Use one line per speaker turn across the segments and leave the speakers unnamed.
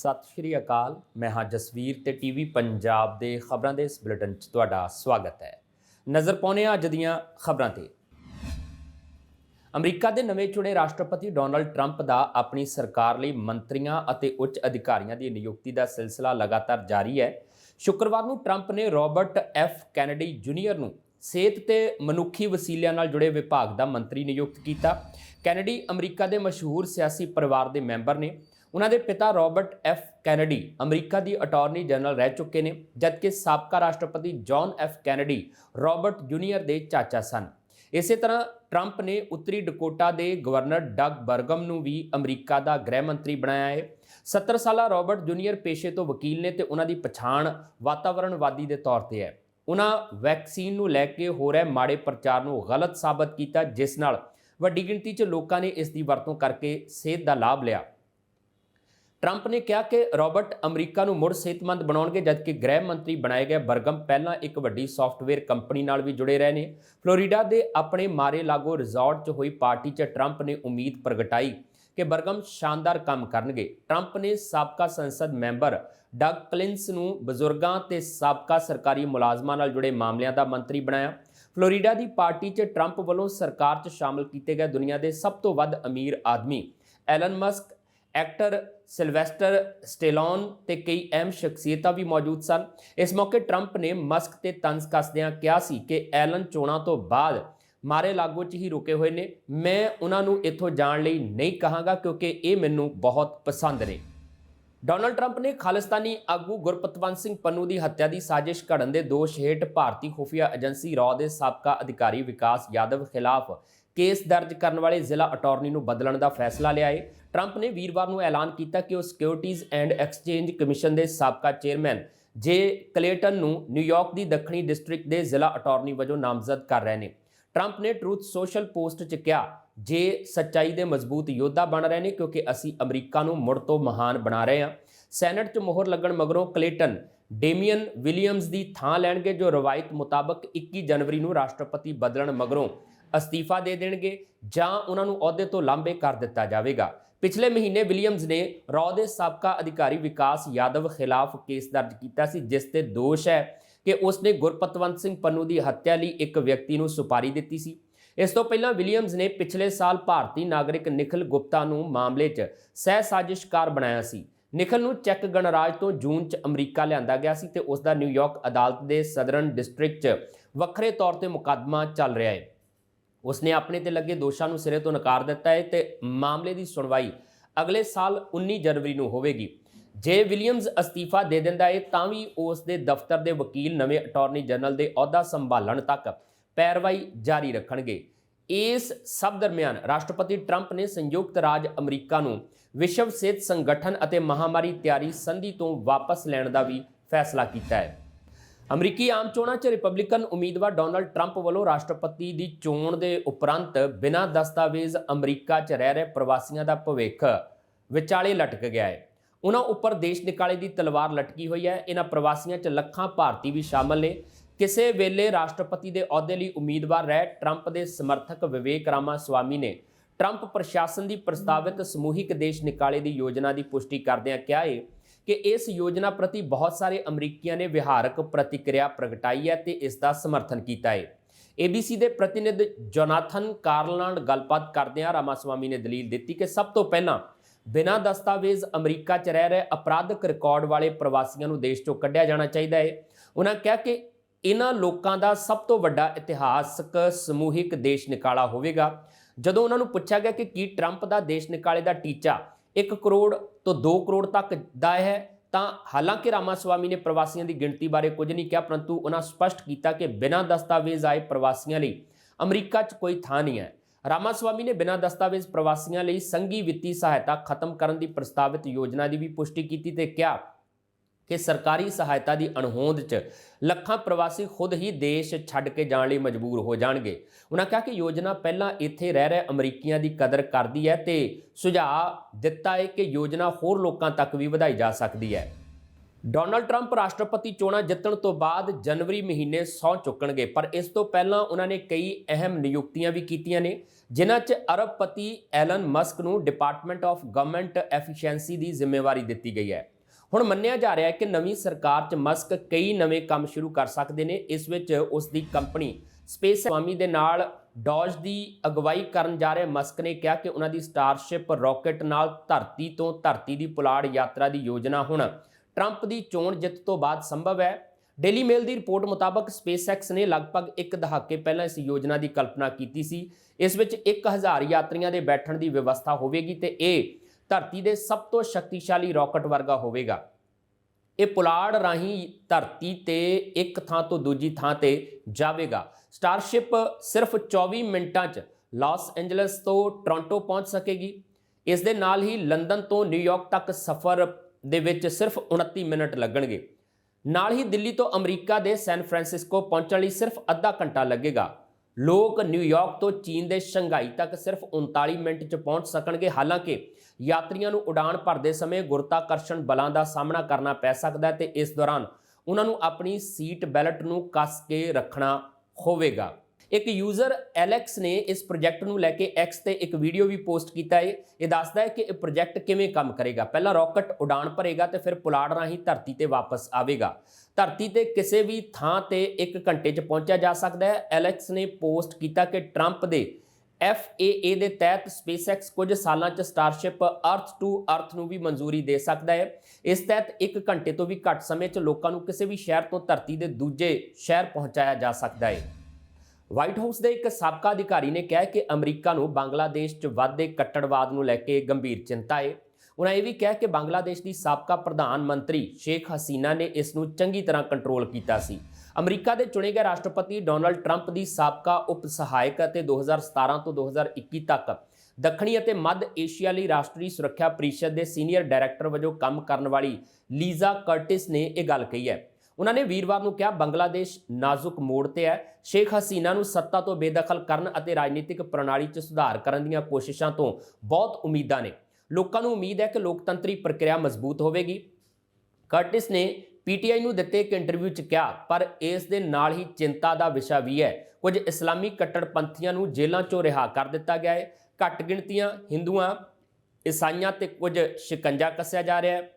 ਸਤਿ ਸ਼੍ਰੀ ਅਕਾਲ। ਮੈਂ ਹਾਂ ਜਸਵੀਰ ਤੇ ਟੀਵੀ ਪੰਜਾਬ ਦੇ ਖਬਰਾਂ ਦੇ ਇਸ ਬੁਲੇਟਿਨ 'ਚ ਤੁਹਾਡਾ ਸਵਾਗਤ ਹੈ। ਨਜ਼ਰ ਪਾਉਂਦੇ ਹਾਂ ਅੱਜ ਦੀਆਂ ਖਬਰਾਂ ਤੇ। ਅਮਰੀਕਾ ਦੇ ਨਵੇਂ ਚੁਣੇ ਰਾਸ਼ਟਰਪਤੀ ਡੋਨਲਡ ਟਰੰਪ ਦਾ ਆਪਣੀ ਸਰਕਾਰ ਲਈ ਮੰਤਰੀਆਂ ਅਤੇ ਉੱਚ ਅਧਿਕਾਰੀਆਂ ਦੀ ਨਿਯੁਕਤੀ ਦਾ ਸਿਲਸਿਲਾ ਲਗਾਤਾਰ ਜਾਰੀ ਹੈ। ਸ਼ੁੱਕਰਵਾਰ ਨੂੰ ਟਰੰਪ ਨੇ ਰਾਬਰਟ ਐਫ ਕੈਨੇਡੀ ਜੂਨੀਅਰ ਨੂੰ ਸਿਹਤ ਤੇ ਮਨੁੱਖੀ ਵਸੀਲਿਆਂ ਨਾਲ ਜੁੜੇ ਵਿਭਾਗ ਦਾ ਮੰਤਰੀ ਨਿਯੁਕਤ ਕੀਤਾ। ਕੈਨੇਡੀ ਅਮਰੀਕਾ ਦੇ ਮਸ਼ਹੂਰ ਸਿਆਸੀ ਪਰਿਵਾਰ ਦੇ ਮੈਂਬਰ ਨੇ ਉਹਨਾਂ ਦੇ ਪਿਤਾ ਰਾਬਰਟ ਐਫ ਕੈਨੇਡੀ ਅਮਰੀਕਾ ਦੀ ਅਟਾਰਨੀ ਜਨਰਲ ਰਹਿ ਚੁੱਕੇ ਨੇ, ਜਦਕਿ ਸਾਬਕਾ ਰਾਸ਼ਟਰਪਤੀ John F Kennedy Robert junior ਦੇ ਚਾਚਾ ਸਨ। ਇਸੇ ਤਰ੍ਹਾਂ ਟਰੰਪ ਨੇ ਉੱਤਰੀ ਡਕੋਟਾ ਦੇ ਗਵਰਨਰ ਡਗ ਬਰਗਮ ਨੂੰ ਵੀ ਅਮਰੀਕਾ ਦਾ ਗ੍ਰਹਿ ਮੰਤਰੀ ਬਣਾਇਆ ਹੈ। 70 ਸਾਲਾ ਰਾਬਰਟ ਜੂਨੀਅਰ ਪੇਸ਼ੇ ਤੋਂ ਵਕੀਲ ਨੇ ਤੇ ਉਹਨਾਂ ਦੀ ਪਛਾਣ ਵਾਤਾਵਰਣਵਾਦੀ ਦੇ ਤੌਰ ਤੇ ਹੈ। ਉਹਨਾਂ ਵੈਕਸੀਨ ਨੂੰ ਲੈ ਕੇ ਹੋ ਰਹੇ ਮਾੜੇ ਪ੍ਰਚਾਰ ਨੂੰ ਗਲਤ ਸਾਬਤ ਕੀਤਾ, ਜਿਸ ਨਾਲ ਵੱਡੀ ਗਿਣਤੀ 'ਚ ਲੋਕਾਂ ਨੇ ਇਸ ਦੀ ਵਰਤੋਂ ਕਰਕੇ ਸਿਹਤ ਦਾ ਲਾਭ ਲਿਆ। ਟਰੰਪ ਨੇ ਕਿਹਾ ਕਿ ਰਾਬਰਟ ਅਮਰੀਕਾ ਨੂੰ ਮੁੜ ਸਿਹਤਮੰਦ ਬਣਾਉਣਗੇ, ਜਦਕਿ ਗ੍ਰਹਿ ਮੰਤਰੀ ਬਣਾਏ ਗਏ ਬਰਗਮ ਪਹਿਲਾਂ ਇੱਕ ਵੱਡੀ ਸੌਫਟਵੇਅਰ ਕੰਪਨੀ ਨਾਲ ਵੀ ਜੁੜੇ ਰਹੇ ਨੇ। ਫਲੋਰੀਡਾ ਦੇ ਆਪਣੇ ਮਾਰੇ ਲਾਗੋ ਰਿਜ਼ੋਰਟ 'ਚ ਹੋਈ ਪਾਰਟੀ 'ਚ ਟਰੰਪ ਨੇ ਉਮੀਦ ਪ੍ਰਗਟਾਈ ਕਿ ਬਰਗਮ ਸ਼ਾਨਦਾਰ ਕੰਮ ਕਰਨਗੇ। ਟਰੰਪ ਨੇ ਸਾਬਕਾ ਸੰਸਦ ਮੈਂਬਰ ਡਗ ਕਲਿੰਸ ਨੂੰ ਬਜ਼ੁਰਗਾਂ ਤੇ ਸਾਬਕਾ ਸਰਕਾਰੀ ਮੁਲਾਜ਼ਮਾਂ ਨਾਲ ਜੁੜੇ ਮਾਮਲਿਆਂ ਦਾ ਮੰਤਰੀ ਬਣਾਇਆ। ਫਲੋਰੀਡਾ ਦੀ ਪਾਰਟੀ 'ਚ ਟਰੰਪ ਵੱਲੋਂ ਸਰਕਾਰ 'ਚ ਸ਼ਾਮਲ ਕੀਤੇ ਗਏ ਦੁਨੀਆ ਦੇ ਸਭ ਤੋਂ ਵੱਧ ਅਮੀਰ ਆਦਮੀ Elon Musk actor Sylvester Stallone ਤੇ ਕਈ ਅਹਿਮ ਸ਼ਖਸੀਅਤਾਂ ਵੀ ਮੌਜੂਦ ਸਨ। ਇਸ ਮੌਕੇ ਟਰੰਪ ਨੇ ਮਸਕ ਤੇ ਤੰਜ਼ ਕੱਸਦਿਆਂ ਕਿਹਾ ਸੀ ਕਿ ਐਲਨ ਚੋਣਾਂ ਤੋਂ ਬਾਅਦ ਮਾਰੇ ਲਾਗੋ 'ਚ ਹੀ ਰੁਕੇ ਹੋਏ ਨੇ। ਮੈਂ ਉਹਨਾਂ ਨੂੰ ਇੱਥੋਂ ਜਾਣ ਲਈ ਨਹੀਂ ਕਹਾਂਗਾ ਕਿਉਂਕਿ ਇਹ ਮੈਨੂੰ ਬਹੁਤ ਪਸੰਦ ਨੇ। ਡੋਨਲਡ ਟਰੰਪ ਨੇ ਖਾਲਿਸਤਾਨੀ ਆਗੂ ਗੁਰਪਤਵੰਤ ਸਿੰਘ ਪੰਨੂ ਦੀ ਹੱਤਿਆ ਦੀ ਸਾਜ਼ਿਸ਼ ਘੜਨ ਦੇ ਦੋਸ਼ ਹੇਠ ਭਾਰਤੀ ਖੁਫੀਆ ਏਜੰਸੀ ਰੌ ਦੇ ਸਾਬਕਾ ਅਧਿਕਾਰੀ ਵਿਕਾਸ ਯਾਦਵ ਖਿਲਾਫ ਕੇਸ ਦਰਜ ਕਰਨ ਵਾਲੇ ਜ਼ਿਲ੍ਹਾ ਅਟਾਰਨੀ ਨੂੰ ਬਦਲਣ ਦਾ ਫੈਸਲਾ ਲਿਆ ਹੈ ਟਰੰਪ ਨੇ ਵੀਰਵਾਰ ਨੂੰ ਐਲਾਨ ਕੀਤਾ ਕਿ ਉਹ ਸਿਕਿਉਰਿਟੀਜ਼ ਐਂਡ ਐਕਸਚੇਂਜ ਕਮਿਸ਼ਨ ਦੇ ਸਾਬਕਾ ਚੇਅਰਮੈਨ ਜੇ ਕਲੇਟਨ ਨੂੰ ਨਿਊਯਾਰਕ ਦੀ ਦੱਖਣੀ ਡਿਸਟ੍ਰਿਕਟ ਦੇ ਜ਼ਿਲ੍ਹਾ ਅਟਾਰਨੀ ਵਜੋਂ ਨਾਮਜ਼ਦ ਕਰ ਰਹੇ ਨੇ। ਟਰੰਪ ਨੇ ਟਰੂਥ ਸੋਸ਼ਲ ਪੋਸਟ 'ਚ ਕਿਹਾ, ਜੇ ਸੱਚਾਈ ਦੇ ਮਜ਼ਬੂਤ ਯੋਧਾ ਬਣ ਰਹੇ ਨੇ ਕਿਉਂਕਿ ਅਸੀਂ ਅਮਰੀਕਾ ਨੂੰ ਮੁੜ ਤੋਂ ਮਹਾਨ ਬਣਾ ਰਹੇ ਹਾਂ। ਸੈਨੇਟ 'ਚ ਮੋਹਰ ਲੱਗਣ ਮਗਰੋਂ ਕਲੇਟਨ, ਡੇਮੀਅਨ ਵਿਲੀਅਮਸ ਦੀ ਥਾਂ ਲੈਣਗੇ ਜੋ ਰਵਾਇਤ ਮੁਤਾਬਕ 21 ਜਨਵਰੀ ਨੂੰ ਰਾਸ਼ਟਰਪਤੀ ਬਦਲਣ ਮਗਰੋਂ ਅਸਤੀਫਾ ਦੇ ਦੇਣਗੇ ਜਾਂ ਉਹਨਾਂ ਨੂੰ ਅਹੁਦੇ ਤੋਂ ਲਾਂਭੇ ਕਰ ਦਿੱਤਾ ਜਾਵੇਗਾ। ਪਿਛਲੇ ਮਹੀਨੇ ਵਿਲੀਅਮਸ ਨੇ ਰੌ ਦੇ ਸਾਬਕਾ ਅਧਿਕਾਰੀ ਵਿਕਾਸ ਯਾਦਵ ਖਿਲਾਫ ਕੇਸ ਦਰਜ ਕੀਤਾ ਸੀ, ਜਿਸ ਤੇ ਦੋਸ਼ ਹੈ ਕਿ ਉਸਨੇ ਗੁਰਪਤਵੰਤ ਸਿੰਘ ਪੰਨੂ ਦੀ ਹੱਤਿਆ ਲਈ ਇੱਕ ਵਿਅਕਤੀ ਨੂੰ ਸੁਪਾਰੀ ਦਿੱਤੀ ਸੀ। ਇਸ ਤੋਂ ਪਹਿਲਾਂ ਵਿਲੀਅਮਸ ਨੇ ਪਿਛਲੇ ਸਾਲ ਭਾਰਤੀ ਨਾਗਰਿਕ ਨਿਖਲ ਗੁਪਤਾ ਨੂੰ ਮਾਮਲੇ 'ਚ ਸਹਿ ਸਾਜ਼ਿਸ਼ਕਾਰ ਬਣਾਇਆ ਸੀ। ਨਿਖਲ ਨੂੰ ਚੈੱਕ ਗਣਰਾਜ ਤੋਂ ਜੂਨ 'ਚ ਅਮਰੀਕਾ ਲਿਆਂਦਾ ਗਿਆ ਸੀ ਤੇ ਉਸ ਦਾ ਨਿਊਯਾਰਕ ਅਦਾਲਤ ਦੇ ਸਦਰਨ ਡਿਸਟ੍ਰਿਕਟ 'ਚ ਵੱਖਰੇ ਤੌਰ ਤੇ ਮੁਕੱਦਮਾ ਚੱਲ ਰਿਹਾ ਹੈ। ਉਸਨੇ ਆਪਣੇ ਤੇ ਲੱਗੇ ਦੋਸ਼ਾਂ ਨੂੰ ਸਿਰੇ ਤੋਂ ਨਕਾਰ ਦਿੱਤਾ ਹੈ ਤੇ ਮਾਮਲੇ ਦੀ ਸੁਣਵਾਈ ਅਗਲੇ ਸਾਲ 19 ਜਨਵਰੀ ਨੂੰ ਹੋਵੇਗੀ। ਜੇ ਵਿਲੀਅਮਸ ਅਸਤੀਫਾ ਦੇ ਦਿੰਦਾ ਹੈ, ਤਾਂ ਵੀ ਉਸ ਦੇ ਦਫ਼ਤਰ ਦੇ ਵਕੀਲ ਨਵੇਂ ਅਟਾਰਨੀ ਜਨਰਲ ਦੇ ਅਹੁਦਾ ਸੰਭਾਲਣ ਤੱਕ ਪੈਰਵਾਈ ਜਾਰੀ ਰੱਖਣਗੇ। ਇਸ ਸਭ ਦਰਮਿਆਨ ਰਾਸ਼ਟਰਪਤੀ ਟਰੰਪ ਨੇ ਸੰਯੁਕਤ ਰਾਜ ਅਮਰੀਕਾ ਨੂੰ ਵਿਸ਼ਵ ਸਿਹਤ ਸੰਗਠਨ ਅਤੇ ਮਹਾਮਾਰੀ ਤਿਆਰੀ ਸੰਧੀ ਤੋਂ ਵਾਪਸ ਲੈਣ ਦਾ ਵੀ ਫੈਸਲਾ ਕੀਤਾ ਹੈ। ਅਮਰੀਕੀ ਆਮ ਚੋਣਾਂ 'ਚ ਰਿਪਬਲਿਕਨ ਉਮੀਦਵਾਰ ਡੋਨਲਡ ਟਰੰਪ ਵੱਲੋਂ ਰਾਸ਼ਟਰਪਤੀ ਦੀ ਚੋਣ ਦੇ ਉਪਰੰਤ ਬਿਨਾਂ ਦਸਤਾਵੇਜ਼ ਅਮਰੀਕਾ 'ਚ ਰਹਿ ਰਹੇ ਪ੍ਰਵਾਸੀਆਂ ਦਾ ਭਵਿੱਖ ਵਿਚਾਲੇ ਲਟਕ ਗਿਆ ਹੈ। ਉਹਨਾਂ ਉੱਪਰ ਦੇਸ਼ ਨਿਕਾਲੇ ਦੀ ਤਲਵਾਰ ਲਟਕੀ ਹੋਈ ਹੈ। ਇਹਨਾਂ ਪ੍ਰਵਾਸੀਆਂ 'ਚ ਲੱਖਾਂ ਭਾਰਤੀ ਵੀ ਸ਼ਾਮਲ ਨੇ। ਕਿਸੇ ਵੇਲੇ ਰਾਸ਼ਟਰਪਤੀ ਦੇ ਅਹੁਦੇ ਲਈ ਉਮੀਦਵਾਰ ਰਹਿ ਟਰੰਪ ਦੇ ਸਮਰਥਕ ਵਿਵੇਕ ਰਾਮਾ ਸਵਾਮੀ ਨੇ ਟਰੰਪ ਪ੍ਰਸ਼ਾਸਨ ਦੀ ਪ੍ਰਸਤਾਵਿਤ ਸਮੂਹਿਕ ਦੇਸ਼ ਨਿਕਾਲੇ ਦੀ ਯੋਜਨਾ ਦੀ ਪੁਸ਼ਟੀ ਕਰਦਿਆਂ ਕਿਹਾ ਹੈ ਕਿ ਇਸ ਯੋਜਨਾ ਪ੍ਰਤੀ ਬਹੁਤ ਸਾਰੇ ਅਮਰੀਕੀਆਂ ਨੇ ਵਿਹਾਰਕ ਪ੍ਰਤੀਕਿਰਿਆ ਪ੍ਰਗਟਾਈ ਹੈ ਤੇ ਇਸ ਦਾ ਸਮਰਥਨ ਕੀਤਾ ਹੈ। ABC ਦੇ ਪ੍ਰਤੀਨਿਧ ਜੋਨਾਥਨ ਕਾਰਲ ਨਾਲ ਗੱਲਬਾਤ ਕਰਦਿਆਂ ਰਾਮਾਸਵਾਮੀ ਨੇ ਦਲੀਲ ਦਿੱਤੀ ਕਿ ਸਭ ਤੋਂ ਪਹਿਲਾਂ ਬਿਨਾਂ ਦਸਤਾਵੇਜ਼ ਅਮਰੀਕਾ 'ਚ ਰਹਿ ਰਹੇ ਅਪਰਾਧਕ ਰਿਕਾਰਡ ਵਾਲੇ ਪ੍ਰਵਾਸੀਆਂ ਨੂੰ ਦੇਸ਼ 'ਚੋਂ ਕੱਢਿਆ ਜਾਣਾ ਚਾਹੀਦਾ ਹੈ। ਉਹਨਾਂ ਕਿਹਾ ਕਿ ਇਹਨਾਂ ਲੋਕਾਂ ਦਾ ਸਭ ਤੋਂ ਵੱਡਾ ਇਤਿਹਾਸਕ ਸਮੂਹਿਕ ਦੇਸ਼ ਨਿਕਾਲਾ ਹੋਵੇਗਾ। ਜਦੋਂ ਉਹਨਾਂ ਨੂੰ ਪੁੱਛਿਆ ਗਿਆ ਕਿ ਕੀ ਟਰੰਪ ਦਾ ਦੇਸ਼ ਨਿਕਾਲੇ ਦਾ ਟੀਚਾ 1 ਕਰੋੜ ਤੋਂ 2 ਕਰੋੜ ਤੱਕ ਦਾ ਹੈ। ਤਾਂ ਹਾਲਾਂਕਿ ਰਾਮਾ ਸਵਾਮੀ ਨੇ ਪ੍ਰਵਾਸੀਆਂ ਦੀ ਗਿਣਤੀ ਬਾਰੇ ਕੁਝ ਨਹੀਂ ਕਿਹਾ, ਪਰੰਤੂ ਉਹਨਾਂ ਸਪਸ਼ਟ ਕੀਤਾ ਕਿ ਬਿਨਾਂ ਦਸਤਾਵੇਜ਼ ਆਏ ਪ੍ਰਵਾਸੀਆਂ ਲਈ ਅਮਰੀਕਾ 'ਚ ਕੋਈ ਥਾਂ ਨਹੀਂ ਹੈ। ਰਾਮਾ ਸਵਾਮੀ ਨੇ ਬਿਨਾਂ ਦਸਤਾਵੇਜ਼ ਪ੍ਰਵਾਸੀਆਂ ਲਈ ਸੰਘੀ ਵਿੱਤੀ ਸਹਾਇਤਾ ਖਤਮ ਕਰਨ ਦੀ ਪ੍ਰਸਤਾਵਿਤ ਯੋਜਨਾ ਦੀ ਵੀ ਪੁਸ਼ਟੀ ਕੀਤੀ ਤੇ ਕਿਹਾ ਕਿ ਸਰਕਾਰੀ ਸਹਾਇਤਾ ਦੀ ਅਣਹੋਂਦ 'ਚ ਲੱਖਾਂ ਪ੍ਰਵਾਸੀ ਖੁਦ ਹੀ ਦੇਸ਼ ਛੱਡ ਕੇ ਜਾਣ ਲਈ ਮਜਬੂਰ ਹੋ ਜਾਣਗੇ। ਉਹਨਾਂ ਕਿਹਾ ਕਿ ਯੋਜਨਾ ਪਹਿਲਾਂ ਇੱਥੇ ਰਹਿ ਰਹੇ ਅਮਰੀਕੀਆਂ ਦੀ ਕਦਰ ਕਰਦੀ ਹੈ ਤੇ ਸੁਝਾਅ ਦਿੱਤਾ ਹੈ ਕਿ ਯੋਜਨਾ ਹੋਰ ਲੋਕਾਂ ਤੱਕ ਵੀ ਵਧਾਈ ਜਾ ਸਕਦੀ ਹੈ। ਡੋਨਲਡ ਟਰੰਪ ਰਾਸ਼ਟਰਪਤੀ ਚੋਣਾਂ ਜਿੱਤਣ ਤੋਂ ਬਾਅਦ ਜਨਵਰੀ ਮਹੀਨੇ ਸਹੁੰ ਚੁੱਕਣਗੇ, ਪਰ ਇਸ ਤੋਂ ਪਹਿਲਾਂ ਉਹਨਾਂ ਨੇ ਕਈ ਅਹਿਮ ਨਿਯੁਕਤੀਆਂ ਵੀ ਕੀਤੀਆਂ ਨੇ, ਜਿਨ੍ਹਾਂ 'ਚ ਅਰਬਪਤੀ ਐਲਨ ਮਸਕ ਨੂੰ ਡਿਪਾਰਟਮੈਂਟ ਆਫ ਗਵਰਨਮੈਂਟ ਐਫੀਸ਼ੀਐਂਸੀ ਦੀ ਜ਼ਿੰਮੇਵਾਰੀ ਦਿੱਤੀ ਗਈ ਹੈ। ਹੁਣ ਮੰਨਿਆ ਜਾ ਰਿਹਾ ਹੈ ਕਿ ਨਵੀਂ ਸਰਕਾਰ 'ਚ ਮਸਕ ਕਈ ਨਵੇਂ ਕੰਮ ਸ਼ੁਰੂ ਕਰ ਸਕਦੇ ਨੇ, ਇਸ ਵਿੱਚ ਉਸ ਦੀ ਕੰਪਨੀ ਸਪੇਸ ਸਵਾਮੀ ਦੇ ਨਾਲ ਡੌਜ ਦੀ ਅਗਵਾਈ ਕਰਨ ਜਾ ਰਹੇ ਮਸਕ ਨੇ ਕਿਹਾ ਕਿ ਉਹਨਾਂ ਦੀ ਸਟਾਰਸ਼ਿਪ ਰਾਕੇਟ ਨਾਲ ਧਰਤੀ ਤੋਂ ਧਰਤੀ ਦੀ ਪੁਲਾੜ ਯਾਤਰਾ ਦੀ ਯੋਜਨਾ ਹੁਣ ਟਰੰਪ ਦੀ ਚੋਣ ਜਿੱਤ ਤੋਂ ਬਾਅਦ ਸੰਭਵ ਹੈ। ਡੇਲੀ ਮੇਲ ਦੀ ਰਿਪੋਰਟ ਮੁਤਾਬਕ ਸਪੇਸਐਕਸ ਨੇ ਲਗਭਗ ਇੱਕ ਦਹਾਕੇ ਪਹਿਲਾਂ ਇਸ ਯੋਜਨਾ ਦੀ ਕਲਪਨਾ ਕੀਤੀ ਸੀ। ਇਸ ਵਿੱਚ 1000 ਯਾਤਰੀਆਂ ਦੇ ਬੈਠਣ ਦੀ ਵਿਵਸਥਾ ਹੋਵੇਗੀ ਤੇ ਇਹ ਧਰਤੀ ਦੇ ਸਭ ਤੋਂ ਸ਼ਕਤੀਸ਼ਾਲੀ ਰਾਕਟ ਵਰਗਾ ਹੋਵੇਗਾ। ਇਹ ਪੁਲਾੜ ਰਾਹੀਂ ਧਰਤੀ ਤੇ ਇੱਕ ਥਾਂ ਤੋਂ ਦੂਜੀ ਥਾਂ ਤੇ ਜਾਵੇਗਾ। ਸਟਾਰਸ਼ਿਪ ਸਿਰਫ 24 ਮਿੰਟਾਂ 'ਚ ਲਾਸ ਐਂਜਲਸ ਤੋਂ ਟੋਰਾਂਟੋ ਪਹੁੰਚ ਸਕੇਗੀ। ਇਸ ਦੇ ਨਾਲ ਹੀ ਲੰਡਨ ਤੋਂ ਨਿਊਯਾਰਕ ਤੱਕ ਸਫ਼ਰ ਦੇ ਵਿੱਚ ਸਿਰਫ 29 ਮਿੰਟ ਲੱਗਣਗੇ। ਨਾਲ ਹੀ ਦਿੱਲੀ ਤੋਂ ਅਮਰੀਕਾ ਦੇ ਸੈਨ ਫਰਾਂਸਿਸਕੋ ਪਹੁੰਚਣ ਲਈ ਸਿਰਫ ਅੱਧਾ ਘੰਟਾ ਲੱਗੇਗਾ। ਲੋਕ ਨਿਊਯਾਰਕ ਤੋਂ ਚੀਨ ਦੇ ਸ਼ੰਘਾਈ ਤੱਕ ਸਿਰਫ 39 ਮਿੰਟ 'ਚ ਪਹੁੰਚ ਸਕਣਗੇ। ਹਾਲਾਂਕਿ ਯਾਤਰੀਆਂ ਨੂੰ ਉਡਾਣ ਭਰਦੇ ਸਮੇਂ ਗੁਰਤਾਕਰਸ਼ਣ ਬਲਾਂ ਦਾ ਸਾਹਮਣਾ ਕਰਨਾ ਪੈ ਸਕਦਾ ਹੈ ਤੇ ਇਸ ਦੌਰਾਨ ਉਹਨਾਂ ਨੂੰ ਆਪਣੀ ਸੀਟ ਬੈਲਟ ਨੂੰ ਕੱਸ ਕੇ ਰੱਖਣਾ ਹੋਵੇਗਾ। ਇੱਕ ਯੂਜ਼ਰ ਐਲੈਕਸ ਨੇ ਇਸ ਪ੍ਰੋਜੈਕਟ ਨੂੰ ਲੈ ਕੇ X ਤੇ ਇੱਕ ਵੀਡੀਓ ਵੀ ਪੋਸਟ ਕੀਤਾ ਹੈ ਇਹ ਦੱਸਦਾ ਹੈ ਕਿ ਇਹ ਪ੍ਰੋਜੈਕਟ ਕਿਵੇਂ ਕੰਮ ਕਰੇਗਾ। ਪਹਿਲਾਂ ਰਾਕਟ ਉਡਾਣ ਭਰੇਗਾ ਤੇ ਫਿਰ ਪੁਲਾੜ ਰਾਹੀਂ ਧਰਤੀ ਤੇ ਵਾਪਸ ਆਵੇਗਾ। ਧਰਤੀ ਤੇ ਕਿਸੇ ਵੀ ਥਾਂ ਤੇ 1 ਘੰਟੇ 'ਚ ਪਹੁੰਚਿਆ ਜਾ ਸਕਦਾ ਹੈ ਐਲੈਕਸ ਨੇ ਪੋਸਟ ਕੀਤਾ ਕਿ ਟਰੰਪ ਦੇ FAA ਦੇ ਤਹਿਤ SpaceX ਕੁਝ ਸਾਲਾਂ 'ਚ ਸਟਾਰਸ਼ਿਪ ਅਰਥ ਟੂ ਅਰਥ ਨੂੰ ਵੀ ਮਨਜ਼ੂਰੀ ਦੇ ਸਕਦਾ ਹੈ ਇਸ ਤਹਿਤ 1 ਘੰਟੇ ਤੋਂ ਵੀ ਘੱਟ ਸਮੇਂ 'ਚ ਲੋਕਾਂ ਨੂੰ ਕਿਸੇ ਵੀ ਸ਼ਹਿਰ ਤੋਂ ਧਰਤੀ ਦੇ ਦੂਜੇ ਸ਼ਹਿਰ ਪਹੁੰਚਾਇਆ ਜਾ ਸਕਦਾ ਹੈ ਵਾਈਟ ਹਾਊਸ ਦੇ ਇੱਕ ਸਾਬਕਾ ਅਧਿਕਾਰੀ ਨੇ ਕਿਹਾ ਕਿ ਅਮਰੀਕਾ ਨੂੰ ਬੰਗਲਾਦੇਸ਼ 'ਚ ਵਾਧੇ ਕੱਟੜਵਾਦ ਨੂੰ ਲੈ ਕੇ ਗੰਭੀਰ ਚਿੰਤਾ ਹੈ ਉਹਨਾਂ ਇਹ ਵੀ ਕਿਹਾ ਕਿ ਬੰਗਲਾਦੇਸ਼ ਦੀ ਸਾਬਕਾ ਪ੍ਰਧਾਨ ਮੰਤਰੀ ਸ਼ੇਖ ਹਸੀਨਾ ਨੇ ਇਸ ਨੂੰ ਚੰਗੀ ਤਰ੍ਹਾਂ ਕੰਟਰੋਲ ਕੀਤਾ ਸੀ। ਅਮਰੀਕਾ ਦੇ ਚੁਣੇ ਗਏ ਰਾਸ਼ਟਰਪਤੀ ਡੋਨਲਡ ਟਰੰਪ ਦੀ ਸਾਬਕਾ ਉਪ ਸਹਾਇਕ ਅਤੇ 2017 ਤੋਂ 2021 ਤੱਕ ਦੱਖਣੀ ਅਤੇ ਮੱਧ ਏਸ਼ੀਆ ਲਈ ਰਾਸ਼ਟਰੀ ਸੁਰੱਖਿਆ ਪਰਿਸ਼ਦ ਦੇ ਸੀਨੀਅਰ ਡਾਇਰੈਕਟਰ ਵਜੋਂ ਕੰਮ ਕਰਨ ਵਾਲੀ ਲੀਜ਼ਾ ਕਰਟਿਸ ਨੇ ਇਹ ਗੱਲ ਕਹੀ ਹੈ। ਉਹਨਾਂ ਨੇ ਵੀਰਵਾਰ ਨੂੰ ਕਿਹਾ, ਬੰਗਲਾਦੇਸ਼ ਨਾਜ਼ੁਕ ਮੋੜ ਤੇ ਹੈ। ਸ਼ੇਖ ਹਸੀਨਾ ਨੂੰ ਸੱਤਾ ਤੋਂ ਬੇਦਖਲ ਕਰਨ ਅਤੇ ਰਾਜਨੀਤਿਕ ਪ੍ਰਣਾਲੀ 'ਚ ਸੁਧਾਰ ਕਰਨ ਦੀਆਂ ਕੋਸ਼ਿਸ਼ਾਂ ਤੋਂ ਬਹੁਤ ਉਮੀਦਾਂ ਨੇ। ਲੋਕਾਂ ਨੂੰ ਉਮੀਦ ਹੈ ਕਿ ਲੋਕਤੰਤਰੀ ਪ੍ਰਕਿਰਿਆ ਮਜ਼ਬੂਤ ਹੋਵੇਗੀ। ਕਰਟਿਸ ਨੇ ਪੀਟੀਆਈ ਨੂੰ ਦਿੱਤੇ ਇੱਕ ਇੰਟਰਵਿਊ 'ਚ ਕਿਹਾ, ਪਰ ਇਸ ਦੇ ਨਾਲ ਹੀ ਚਿੰਤਾ ਦਾ ਵਿਸ਼ਾ ਵੀ ਹੈ। ਕੁਝ ਇਸਲਾਮੀ ਕੱਟੜਪੰਥੀਆਂ ਨੂੰ ਜੇਲ੍ਹਾਂ 'ਚੋਂ ਰਿਹਾ ਕਰ ਦਿੱਤਾ ਗਿਆ ਹੈ। ਘੱਟ ਗਿਣਤੀਆਂ ਹਿੰਦੂਆਂ, ਈਸਾਈਆਂ ਤੇ ਕੁਝ ਸ਼ਿਕੰਜਾ ਕੱਸਿਆ ਜਾ ਰਿਹਾ ਹੈ।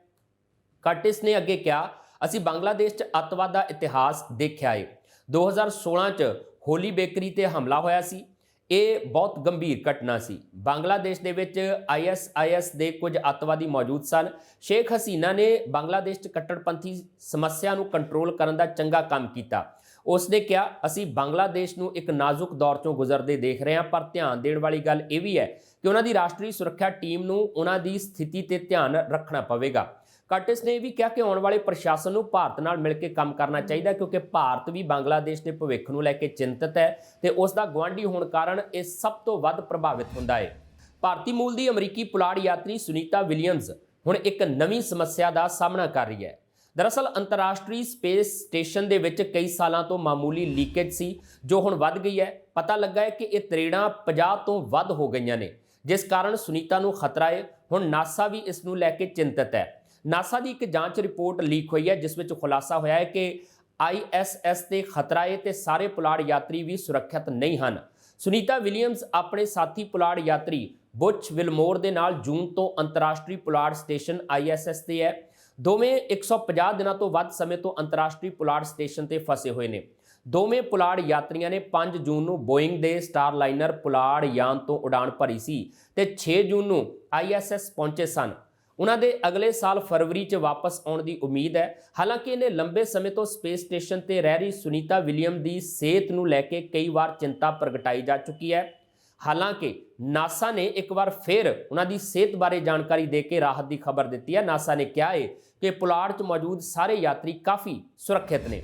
ਕਰਟਿਸ ਨੇ ਅੱਗੇ ਕਿਹਾ ਅਸੀਂ ਬੰਗਲਾਦੇਸ਼ 'ਚ ਅੱਤਵਾਦ ਦਾ ਇਤਿਹਾਸ ਦੇਖਿਆ ਹੈ 2016 'ਚ ਹੋਲੀ ਬੇਕਰੀ ਤੇ ਹਮਲਾ ਹੋਇਆ ਸੀ। ਇਹ ਬਹੁਤ ਗੰਭੀਰ ਘਟਨਾ ਸੀ। ਬੰਗਲਾਦੇਸ਼ ਦੇ ਵਿੱਚ ਆਈਐਸਆਈਐਸ ਦੇ ਕੁਝ ਅੱਤਵਾਦੀ ਮੌਜੂਦ ਸਨ। ਸ਼ੇਖ ਹਸੀਨਾ ਨੇ ਬੰਗਲਾਦੇਸ਼ 'ਚ ਕੱਟੜਪੰਥੀ ਸਮੱਸਿਆ ਨੂੰ ਕੰਟਰੋਲ ਕਰਨ ਦਾ ਚੰਗਾ ਕੰਮ ਕੀਤਾ। ਉਸ ਨੇ ਕਿਹਾ, ਅਸੀਂ ਬੰਗਲਾਦੇਸ਼ ਨੂੰ ਇੱਕ ਨਾਜ਼ੁਕ ਦੌਰ ਚੋਂ ਗੁਜ਼ਰਦੇ ਦੇਖ ਰਹੇ ਹਾਂ, ਪਰ ਧਿਆਨ ਦੇਣ ਵਾਲੀ ਗੱਲ ਇਹ ਵੀ ਹੈ ਕਿ ਉਹਨਾਂ ਦੀ ਰਾਸ਼ਟਰੀ ਸੁਰੱਖਿਆ ਟੀਮ ਨੂੰ ਉਹਨਾਂ ਦੀ ਸਥਿਤੀ ਤੇ ਧਿਆਨ ਰੱਖਣਾ ਪਵੇਗਾ। ਕਰਟਿਸ ਨੇ ਵੀ ਕਿਹਾ ਕਿ ਆਉਣ ਵਾਲੇ ਪ੍ਰਸ਼ਾਸਨ ਨੂੰ ਭਾਰਤ ਨਾਲ ਮਿਲ ਕੇ ਕੰਮ ਕਰਨਾ ਚਾਹੀਦਾ ਕਿਉਂਕਿ ਭਾਰਤ ਵੀ ਬੰਗਲਾਦੇਸ਼ ਦੇ ਭਵਿੱਖ ਨੂੰ ਲੈ ਕੇ ਚਿੰਤਤ ਹੈ ਤੇ ਉਸ ਦਾ ਗਵਾਂਢੀ ਹੋਣ ਕਾਰਨ ਇਹ ਸਭ ਤੋਂ ਵੱਧ ਪ੍ਰਭਾਵਿਤ ਹੁੰਦਾ ਹੈ। ਭਾਰਤੀ ਮੂਲ ਦੀ ਅਮਰੀਕੀ ਪੁਲਾੜ ਯਾਤਰੀ ਸੁਨੀਤਾ ਵਿਲੀਅਮਸ ਹੁਣ ਇੱਕ ਨਵੀਂ ਸਮੱਸਿਆ ਦਾ ਸਾਹਮਣਾ ਕਰ ਰਹੀ ਹੈ। ਦਰਅਸਲ ਅੰਤਰਰਾਸ਼ਟਰੀ ਸਪੇਸ ਸਟੇਸ਼ਨ ਦੇ ਵਿੱਚ ਕਈ ਸਾਲਾਂ ਤੋਂ ਮਾਮੂਲੀ ਲੀਕੇਜ ਸੀ ਜੋ ਹੁਣ ਵੱਧ ਗਈ ਹੈ। ਪਤਾ ਲੱਗਾ ਹੈ ਕਿ ਇਹ ਤਰੇੜਾਂ 50 ਤੋਂ ਵੱਧ ਹੋ ਗਈਆਂ ਨੇ ਜਿਸ ਕਾਰਨ ਸੁਨੀਤਾ ਨੂੰ ਖਤਰਾ ਹੈ। ਹੁਣ ਨਾਸਾ ਵੀ ਇਸ ਨੂੰ ਲੈ ਕੇ ਚਿੰਤਤ ਹੈ। ਨਾਸਾ ਦੀ ਇੱਕ ਜਾਂਚ ਰਿਪੋਰਟ ਲੀਕ ਹੋਈ ਹੈ, ਜਿਸ ਵਿੱਚ ਖੁਲਾਸਾ ਹੋਇਆ ਹੈ ਕਿ ISS ਤੇ ਖਤਰਾ ਹੈ ਤੇ ਸਾਰੇ ਪੁਲਾੜ ਯਾਤਰੀ ਵੀ ਸੁਰੱਖਿਅਤ ਨਹੀਂ ਹਨ। ਸੁਨੀਤਾ ਵਿਲੀਅਮਸ ਆਪਣੇ ਸਾਥੀ ਪੁਲਾੜ ਯਾਤਰੀ ਬੁੱਚ ਵਿਲਮੋਰ ਦੇ ਨਾਲ ਜੂਨ ਤੋਂ ਅੰਤਰਰਾਸ਼ਟਰੀ ਪੁਲਾੜ ਸਟੇਸ਼ਨ ISS ਤੇ ਹੈ। ਦੋਵੇਂ 150 ਦਿਨਾਂ ਤੋਂ ਵੱਧ ਸਮੇਂ ਤੋਂ ਅੰਤਰਰਾਸ਼ਟਰੀ ਪੁਲਾੜ ਸਟੇਸ਼ਨ ਤੇ ਫਸੇ ਹੋਏ ਨੇ। ਦੋਵੇਂ ਪੁਲਾੜ ਯਾਤਰੀਆਂ ਨੇ 5 ਜੂਨ ਨੂੰ ਬੋਇੰਗ ਦੇ ਸਟਾਰਲਾਈਨਰ ਪੁਲਾੜ ਯਾਨ ਤੋਂ ਉਡਾਣ ਭਰੀ ਸੀ ਤੇ 6 ਜੂਨ ਨੂੰ ISS ਪਹੁੰਚੇ ਸਨ। ਉਹਨਾਂ ਦੇ ਅਗਲੇ ਸਾਲ ਫਰਵਰੀ 'ਚ ਵਾਪਸ ਆਉਣ ਦੀ ਉਮੀਦ ਹੈ। ਹਾਲਾਂਕਿ ਇਹਨੇ ਲੰਬੇ ਸਮੇਂ ਤੋਂ ਸਪੇਸ ਸਟੇਸ਼ਨ ਤੇ ਰਹਿ ਰਹੀ ਸੁਨੀਤਾ ਵਿਲੀਅਮ ਦੀ ਸਿਹਤ ਨੂੰ ਲੈ ਕੇ ਕਈ ਵਾਰ ਚਿੰਤਾ ਪ੍ਰਗਟਾਈ ਜਾ ਚੁੱਕੀ ਹੈ। ਹਾਲਾਂਕਿ ਨਾਸਾ ਨੇ ਇੱਕ ਵਾਰ ਫਿਰ ਉਹਨਾਂ ਦੀ ਸਿਹਤ ਬਾਰੇ ਜਾਣਕਾਰੀ ਦੇ ਕੇ ਰਾਹਤ ਦੀ ਖਬਰ ਦਿੱਤੀ ਹੈ। ਨਾਸਾ ਨੇ ਕਿਹਾ ਹੈ ਕਿ ਪੁਲਾੜ 'ਚ ਮੌਜੂਦ ਸਾਰੇ ਯਾਤਰੀ ਕਾਫੀ ਸੁਰੱਖਿਅਤ ਨੇ।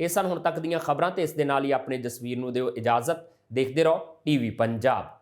ਇਹ ਸਨ ਹੁਣ ਤੱਕ ਦੀਆਂ ਖਬਰਾਂ ਤੇ ਇਸ ਦੇ ਨਾਲ ਹੀ ਆਪਣੇ ਜਸਵੀਰ ਨੂੰ ਦਿਓ ਇਜਾਜ਼ਤ। ਦੇਖਦੇ ਰਹੋ, ਟੀਵੀ ਪੰਜਾਬ।